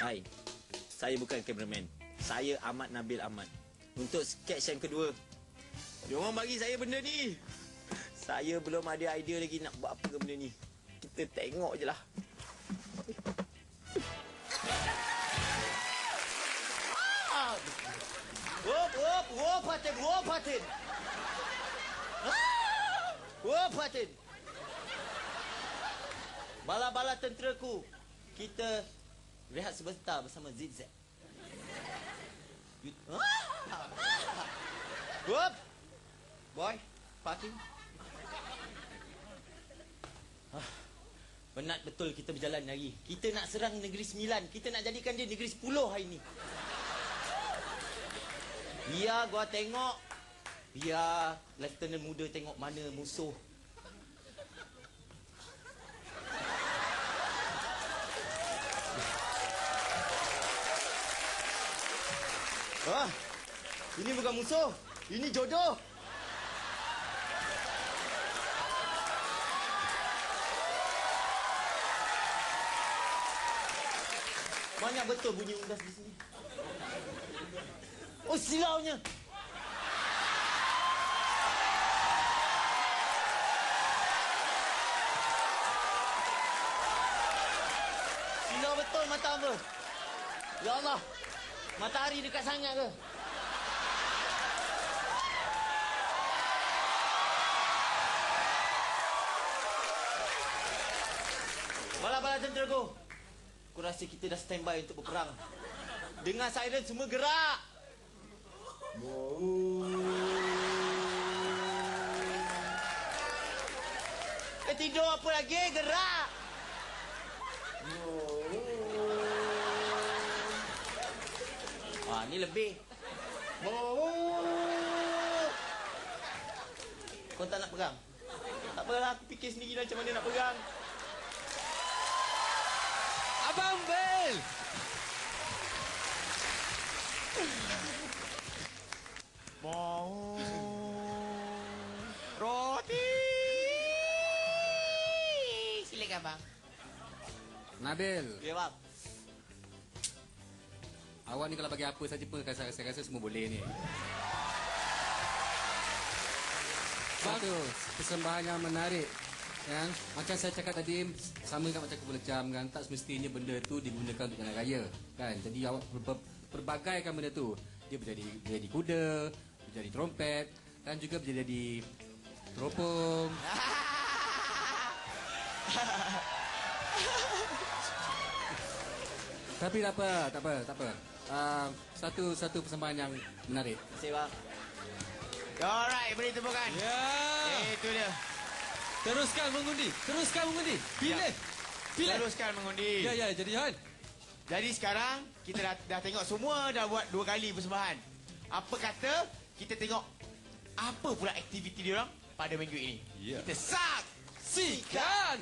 Hai, saya bukan kameraman. Saya Ahmad Nabil Ahmad. Untuk sketch yang kedua, diorang bagi saya benda ni. Saya belum ada idea lagi nak buat apa ke benda ni. Kita tengok je lah. Ah! Whoop, whoop, whoop, Patin, whoop, Patin. Whoop, Patin. Bala-bala tenteraku, kita rehat sebentar bersama Zigzag. Ah! Whoop! Boy, parking. Ah, penat betul kita berjalan hari. Kita nak serang negeri sembilan. Kita nak jadikan dia negeri sepuluh hari ni. Biar gua tengok. Biar Lieutenant muda tengok mana musuh. Wah, ini bukan musuh. Ini jodoh. Banyak betul bunyi unggas di sini. Oh, silaunya. Silau betul mata apa? Ya Allah. Matahari dekat sangat ke? Bala-bala tentera ku. Aku rasa kita dah standby untuk berperang. Dengar siren semua gerak. Eh tidur apa lagi? Gerak. Ah, ni lebih. Kau tak nak pegang? Tak apalah, aku fikir sendiri lah macam mana nak pegang. Abang Bel! Mau roti. Silakan bang. Nabil, Ya, bang. Awak ni kalau bagi apa saja pun saya, saya rasa semua boleh ni. Satu, persembahan yang menarik. Kan? Macam saya cakap tadi, sama dengan macam kepala jam kan, tak semestinya benda tu digunakan untuk jalan raya. Kan? Jadi awak ber, perbagaikan benda tu. Dia menjadi, menjadi kuda, menjadi trompet, dan juga menjadi teropong. Tapi tak apa, tak apa, tak apa. Uh, satu satu persembahan yang menarik. Terima kasih, bang. Alright, beri tepukan. Ya. Eh, itu dia. Teruskan mengundi. Teruskan mengundi. Pilih. Ya. Pilih. Teruskan mengundi. Ya, ya, jadi Han. Jadi sekarang kita dah, dah tengok semua dah buat dua kali persembahan. Apa kata kita tengok apa pula aktiviti dia orang pada minggu ini. Ya. Kita sak. Sikan.